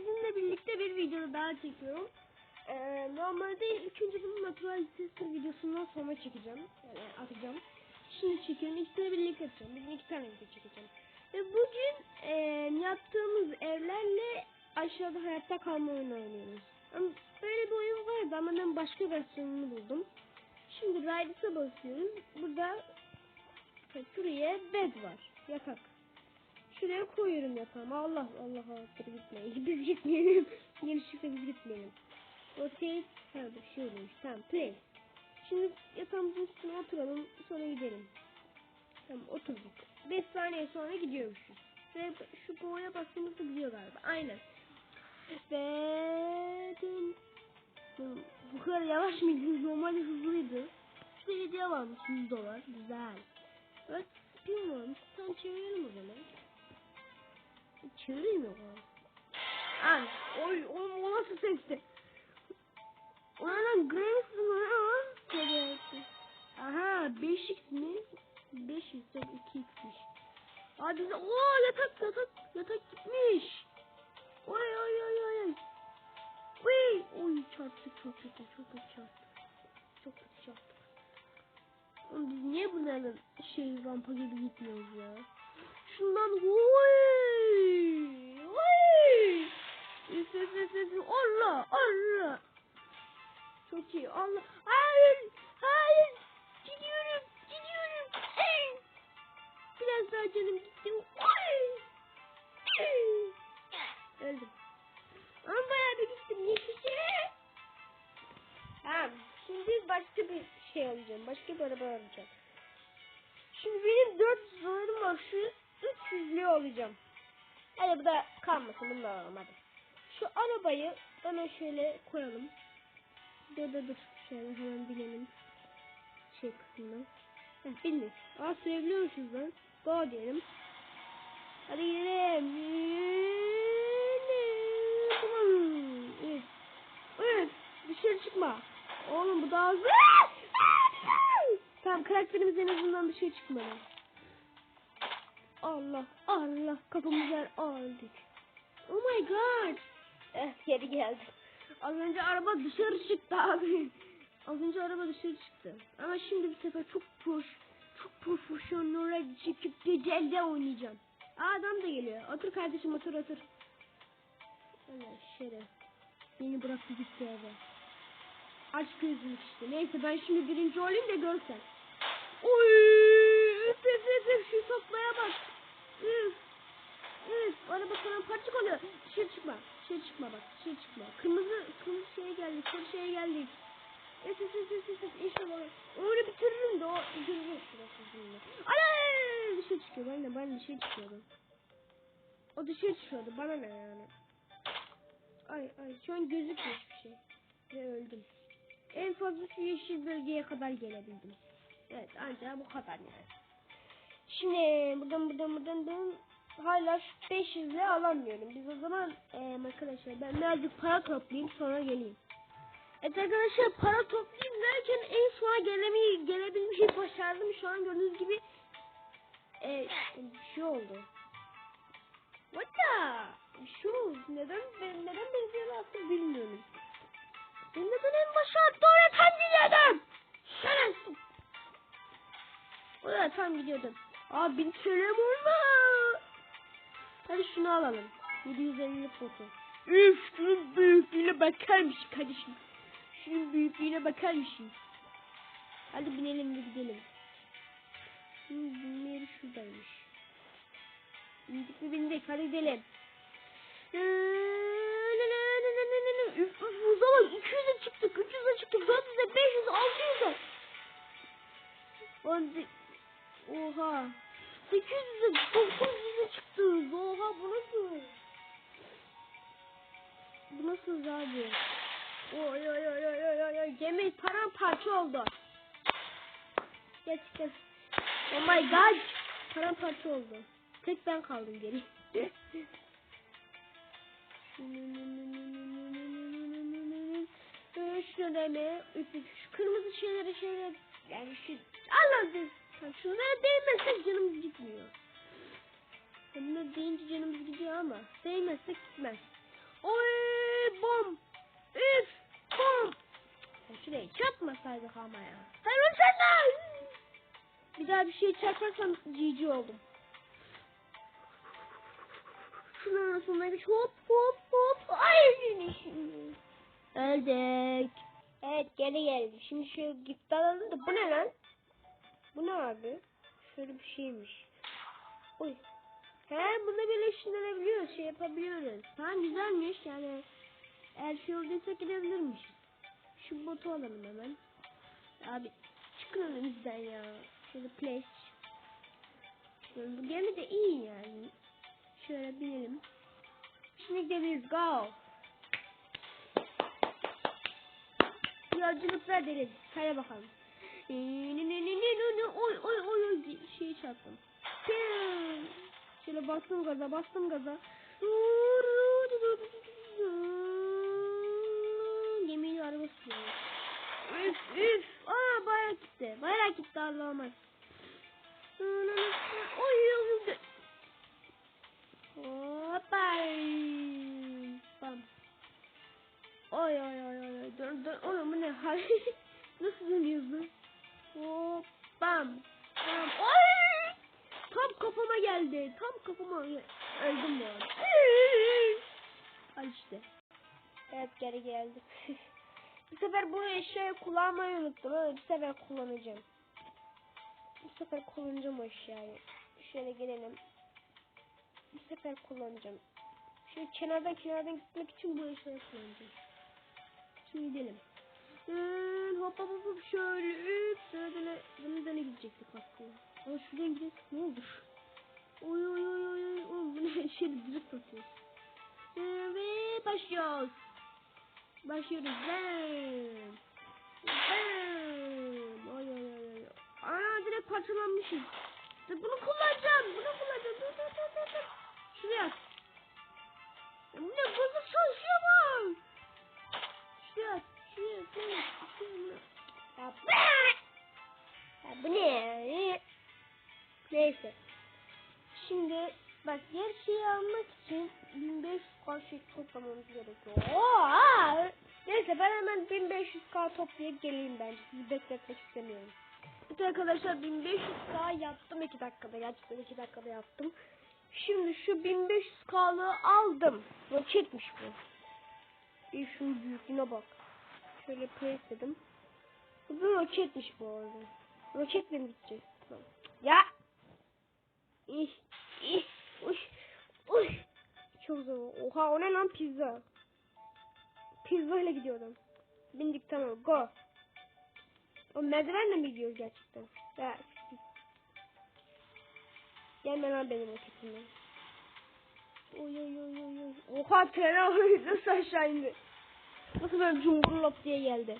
sizinle birlikte bir video daha çekiyorum. Ee, normalde ikinci bunun natural testi videosundan sonra çekeceğim. Yani atacağım. Şimdi çekiyorum. İkisini birlikte atacağım. Bugün iki tane video çekeceğim. Ve bugün e, yaptığımız evlerle aşağıda hayatta kalma oyunu oynuyoruz. Ama böyle bir oyun vardı ama ben başka versiyonunu buldum. Şimdi Rides'a basıyoruz. Burada şuraya bed var. Yatak. Şuraya koyuyorum yatağımı. Allah Allah Allah gitmeyin. Biz gitmeyelim. Yanlışlıkla biz gitmeyelim. Rotate. Ha dur şöyleymiş. Tamam play. Şimdi yatağımızın üstüne oturalım. Sonra gidelim. Tamam oturduk. 5 saniye sonra gidiyormuşuz. Ve şu boğaya bastığımızda gidiyor galiba. Aynen. Ve bu kadar yavaş mıydı? Normalde hızlıydı. Şurada hediye varmış 100 dolar. Güzel. Evet varmış. Tam çevirelim o zaman. Çevireyim mi? Ay, oy, o, o nasıl sesti? Ulan Grace mı? Evet. Aha 5x mi? 5x yok 2x'miş. Aa bize ooo yatak yatak yatak gitmiş. Oy oy oy oy. Uy oy çarptık çok kötü çok kötü çarptık. Çok kötü çarptık. Oğlum biz niye bunların şey rampa gibi gitmiyoruz ya? Şundan oy oy. Üf Allah Allah. Çok iyi Allah. Hayır hayır. Gidiyorum gidiyorum. Biraz daha canım gitti. Oy. Öldüm. Ama bayağı bir gittim. Yetişe. Tamam. Şimdi başka bir şey alacağım. Başka bir araba alacağım. Şimdi benim 400 dolarım var. Şu 300'lüğü alacağım. Hadi bu da kalmasın. Bunu da alalım hadi. Şu arabayı bana şöyle koyalım. Dur dur dur. Şöyle hemen binelim. Şey kısmına. Heh bindik. Aa sürebiliyormuşuz lan. Go diyelim. Hadi. Gidelim. Evet. Evet. Dışarı çıkma. Oğlum bu daha hızlı. Tamam karakterimiz en azından dışarı çıkmadı. Allah Allah kafamız yer aldık. Oh my god. Eh geri geldi. Az önce araba dışarı çıktı abi. Az önce araba dışarı çıktı. Ama şimdi bir sefer çok proş, çok profesyonel çıkıp gecelde oynayacağım. Aa adam da geliyor. Otur kardeşim otur otur. Allah şeref. Beni bıraktı gitti eve. Aç gözünü işte. Neyse ben şimdi birinci olayım da görsen. Oy! Üf üf üf üf şu toplaya bak. Araba sana parçık oluyor. Dışarı çıkma. Dışarı çıkma bak. Dışarı çıkma. Kırmızı kırmızı şeye geldik. Sarı şeye geldik. Üf üf üf üf. üf. İnşallah. Onu bitiririm de o görürüz şurası şimdi. Aley! Dışarı çıkıyor. Ben de ben dışarı çıkıyordum. O dışarı çıkıyordu. Bana ne yani. Ay ay şu an gözükmüyor hiçbir şey. Ve öldüm. En fazla şu yeşil bölgeye kadar gelebildim. Evet ancak bu kadar yani. Şimdi buradan buradan buradan, buradan hala şu 500 ile alamıyorum. Biz o zaman eee arkadaşlar ben birazcık para toplayayım sonra geleyim. Evet arkadaşlar para toplayayım derken en sona gelemeyi gelebilmeyi başardım. Şu an gördüğünüz gibi eee bir şey oldu. What the? Bir şey. Neden ben neden benziyor aslında bilmiyorum. Ben neden en başa attı tam gidiyordum. Şerefsiz. Oraya tam gidiyordum. Abi bir söylem olma. Hadi şunu alalım. 750 foto. Üf şunun büyüklüğüne bakar mısın kardeşim? Şunun büyüklüğüne bakar mısın? Hadi binelim de gidelim. Binme yeri şuradaymış. Bindik mi bindik hadi gidelim. Üf üf o zaman 200'e çıktık 300'e çıktık 400'e 500 600'e. Hadi. Oha. 800'e 900'e Oy oy oy oy oy oy oy. Gemi paramparça oldu. Gerçekten. Oh my god. Paramparça oldu. Tek ben kaldım geri. Şöyle şu kırmızı şeyleri şeyler yani şu Allah'ım şunlara değmezsek canımız gitmiyor. Bunları deyince canımız gidiyor ama değmezsek gitmez. Oy bom. Üf Ya şuraya çarpmasaydık ama ya. Hayır sen de. Bir daha bir şey çarparsam GG oldum. Şunun arasındaymış hop hop hop. Ay şimdi. Öldük. Evet geri geldi. Şimdi şu gitti alalım da bu ne lan? Bu ne abi? Şöyle bir şeymiş. Oy. He bunu birleştirebiliyoruz. Şey yapabiliyoruz. Ha güzelmiş yani. Eğer şey olduysa gidebilirmiş. Şu botu alalım hemen. Abi çıkın önümüzden ya. Şöyle place. Şöyle bu gemi de iyi yani. Şöyle binelim. Şimdi gidebiliriz. Go. Yolculuklar deriz. Hadi bakalım. Oy oy oy oy şeyi çarptım. Şöyle bastım gaza bastım gaza. Gemiyi sürüyor. Üf üf. Aa bayağı gitti. Bayağı gitti Allah olmaz. Oy oy. Hoppa. Bam. Oy oy oy oy. Dur dur. Oğlum bu ne hal? Nasıl dönüyorsun? Hop. Bam. Bam. Oy. Tam kafama geldi. Tam kafama öldüm ya. Al işte. Evet geri geldik. bu sefer bu eşyayı kullanmayı unuttum ama bir sefer kullanacağım. Bu sefer kullanacağım o eşyayı. Şöyle gelelim. Bu sefer kullanacağım. Şöyle kenardan kenardan gitmek için bu eşyayı kullanacağım. Şimdi gidelim. Hmm, hop hop hop şöyle üp şöyle bunu da ne gidecektik aslında. Ama şuradan gidelim ne olur. Oy oy oy oy oy oy bu ne şey direkt atıyor. Ee, ve başlıyoruz. Başlıyoruz. Bam. Bam. Oy oy oy oy. Ana direkt parçalanmışız. Bunu kullanacağım. Bunu kullanacağım. Dur dur dur dur. dur. Şuraya. at. Bu ne bozuk çalışıyor bu. Şuraya. at, Şuraya. Şuraya. Şuraya. Ya bu ne? Neyse. Şimdi bak diğer şeyi almak için 1500 k şey toplamamız gerekiyor. Neyse ben hemen 1500 k toplayıp geleyim bence. Sizi bekletmek istemiyorum. Evet arkadaşlar 1500 k yaptım 2 dakikada. Gerçekten 2 dakikada yaptım. Şimdi şu 1500 k'lığı aldım. Roketmiş bu. Bir şunun büyüklüğüne bak. Şöyle place dedim. Bu bir roketmiş bu arada. Roketle mi gideceğiz? Ya! İh, ih, uş, uş. Çok zor. Oha o ne lan pizza? Pizza ile gidiyor adam. Bindik tamam go. O merdivenle mi gidiyoruz gerçekten? Ya. Gelme lan benim roketimden. Oy oy oy oy oy. Oha tren nasıl aşağı indi? Nasıl böyle cumhurlop diye geldi?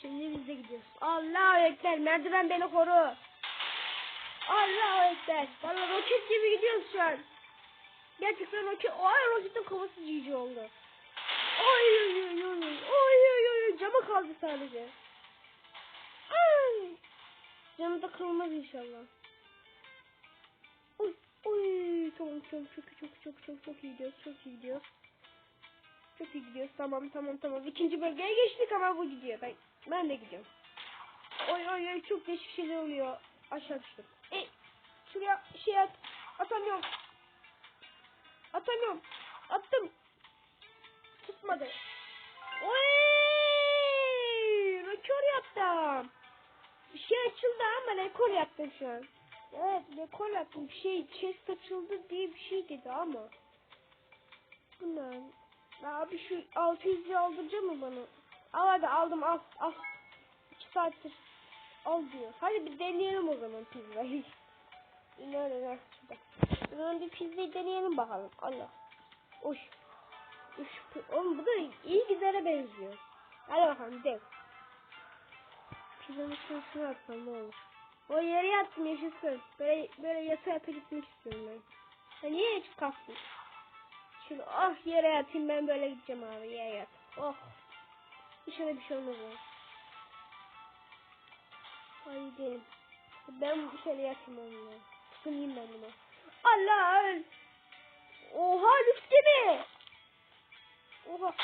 Şimdi biz de gidiyoruz. Allahu Ekber merdiven beni koru. Allahu Ekber. Valla roket gibi gidiyoruz şu an. Gerçekten roket. Ay roketin kafası cici oldu. Oy oy oy oy oy oy oy cama kaldı sadece. Ay. Camı da kırılmaz inşallah. Oy oy tamam tamam çok çok çok çok çok iyi gidiyoruz çok iyi gidiyoruz. Çok iyi gidiyoruz tamam tamam tamam ikinci bölgeye geçtik ama bu gidiyor ben ben de gidiyorum. Oy oy oy çok değişik şeyler oluyor. Aşağı düştüm. Şuraya şey at. Atamıyorum. Atamıyorum. Attım. Tutmadı. Oy! Rekor yaptım. Bir şey açıldı ama rekor yaptım şu an. Evet rekor yaptım. Bir şey chest açıldı diye bir şey dedi ama. Bu ne? Abi şu 600'lü aldıracak mı bana? Al hadi aldım al al. 2 saattir al diyor. Hadi bir deneyelim o zaman pizzayı. İnan. O zaman bir pizzayı deneyelim bakalım. Allah. Uş. Uş. Oğlum bu da iyi gidere benziyor. Hadi bakalım gidelim. Pizzanın şunu atsam ne olur. O yere yattım yaşasın. Böyle, böyle yata yata gitmek istiyorum ben. Ya niye hiç kalktın? Şunu ah yere yatayım ben böyle gideceğim abi yere yat. Oh. Dışarı bir şey olmaz gidelim. Ben şöyle yatayım onunla. Tutunayım ben buna. Allah! Oha lüks gibi! Allah!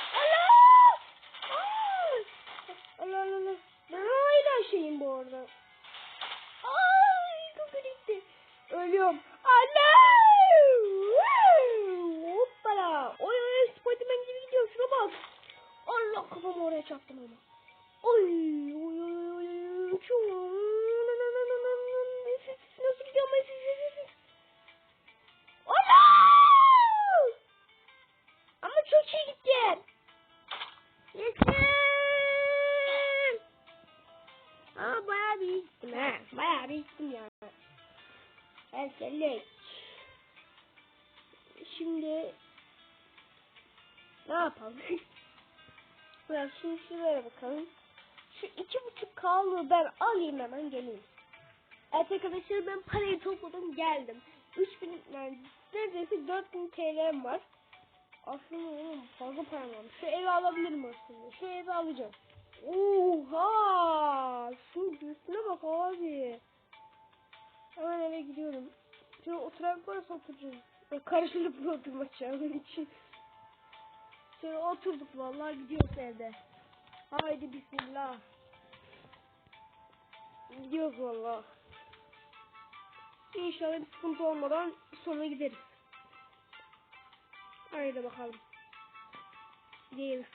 Ay! Allah Allah Allah. Ben hala şeyim bu arada. Elselek. Şimdi ne yapalım? Biraz şimdi şuraya bakalım. Şu iki buçuk kaldı ben alayım hemen geleyim. Evet arkadaşlar ben parayı topladım geldim. 3000 yani neredeyse 4000 TL'm var. Aslında oğlum fazla param var. Şu evi alabilirim aslında. Şu evi alacağım. Oha! Şunun üstüne bak abi. Hemen eve gidiyorum. Şöyle oturak varsa oturacağım. Ya Karşılıklı oturmak için. Şöyle oturduk vallahi gidiyoruz evde. Haydi bismillah. Gidiyoruz vallahi. İnşallah bir sıkıntı olmadan sonra gideriz. Haydi bakalım. Gidelim.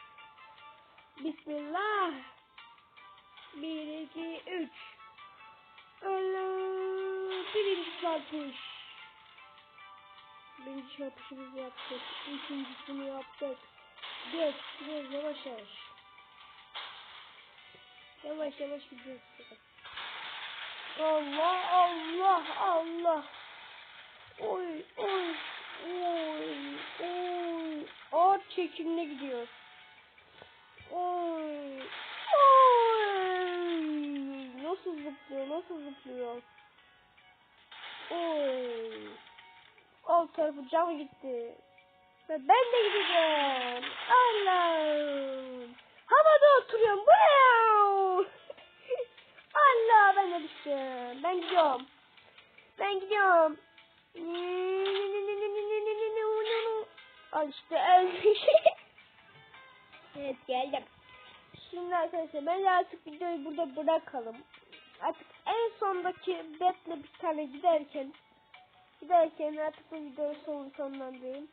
Bismillah. Bir, iki, üç. Allah. Birinci çarpış. Birinci çarpışımızı yaptık. İkincisini yaptık. Dört. Biraz yavaş yavaş. Yavaş yavaş gidiyoruz. Allah Allah Allah. Oy oy oy oy. Ağır çekimle gidiyor. Oy oy. Nasıl zıplıyor nasıl zıplıyor. Oy. Alt tarafı cam gitti. Ve ben de gideceğim. Allah'ım. Havada oturuyorum. Allah ben de düştüm. Ben gidiyorum. Ben gidiyorum. Al işte ölmüş. evet geldim. Şimdi arkadaşlar ben artık videoyu burada bırakalım. Artık en sondaki betle bir tane giderken giderken artık bu videoyu son sonlandırayım.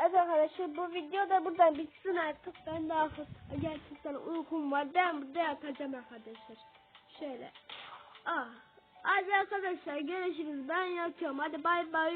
Evet arkadaşlar bu video da burada bitsin artık. Ben daha gerçekten uykum var. Ben burada yatacağım arkadaşlar. Şöyle. Ah. Hadi arkadaşlar görüşürüz. Ben yatıyorum. Hadi bay bay.